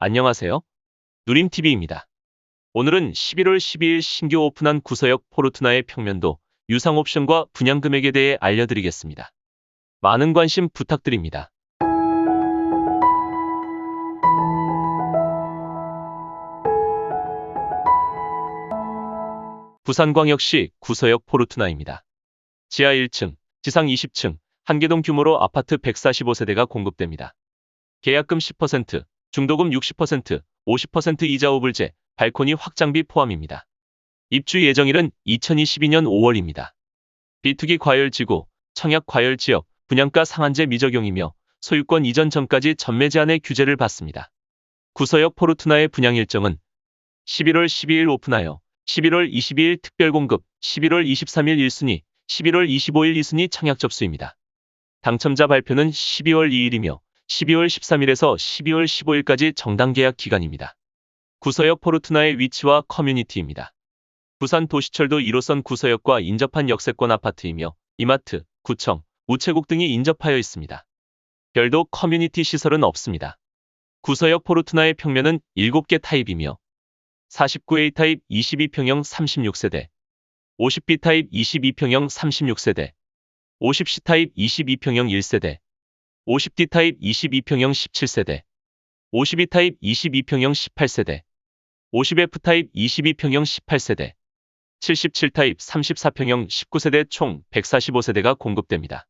안녕하세요. 누림TV입니다. 오늘은 11월 12일 신규 오픈한 구서역 포르투나의 평면도, 유상 옵션과 분양 금액에 대해 알려드리겠습니다. 많은 관심 부탁드립니다. 부산광역시 구서역 포르투나입니다. 지하 1층, 지상 20층, 한개동 규모로 아파트 145세대가 공급됩니다. 계약금 10%, 중도금 60%, 50% 이자 오불제, 발코니 확장비 포함입니다. 입주 예정일은 2022년 5월입니다. 비투기 과열지구, 청약 과열 지역, 분양가 상한제 미적용이며 소유권 이전 전까지 전매 제한의 규제를 받습니다. 구서역 포르투나의 분양 일정은 11월 12일 오픈하여 11월 22일 특별 공급, 11월 23일 1순위, 11월 25일 2순위 청약 접수입니다. 당첨자 발표는 12월 2일이며 12월 13일에서 12월 15일까지 정당 계약 기간입니다. 구서역 포르투나의 위치와 커뮤니티입니다. 부산 도시철도 1호선 구서역과 인접한 역세권 아파트이며 이마트, 구청, 우체국 등이 인접하여 있습니다. 별도 커뮤니티 시설은 없습니다. 구서역 포르투나의 평면은 7개 타입이며 49A 타입 22평형 36세대, 50B 타입 22평형 36세대, 50C 타입 22평형 1세대, 50D 타입 22평형 17세대, 52 타입 22평형 18세대, 50F 타입 22평형 18세대, 77 타입 34평형 19세대 총 145세대가 공급됩니다.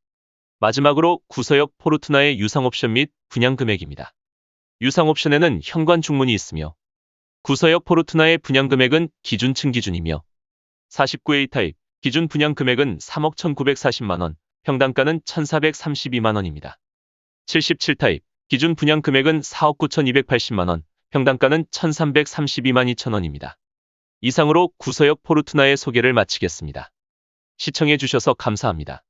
마지막으로 구서역 포르투나의 유상 옵션 및 분양 금액입니다. 유상 옵션에는 현관 중문이 있으며 구서역 포르투나의 분양 금액은 기준층 기준이며 49A 타입 기준 분양 금액은 3억 1940만원, 평당가는 1432만원입니다. 77 타입 기준 분양 금액은 4억 9280만원, 평당가는 1332만 2천원입니다. 이상으로 구서역 포르투나의 소개를 마치겠습니다. 시청해주셔서 감사합니다.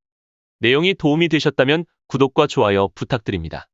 내용이 도움이 되셨다면 구독과 좋아요 부탁드립니다.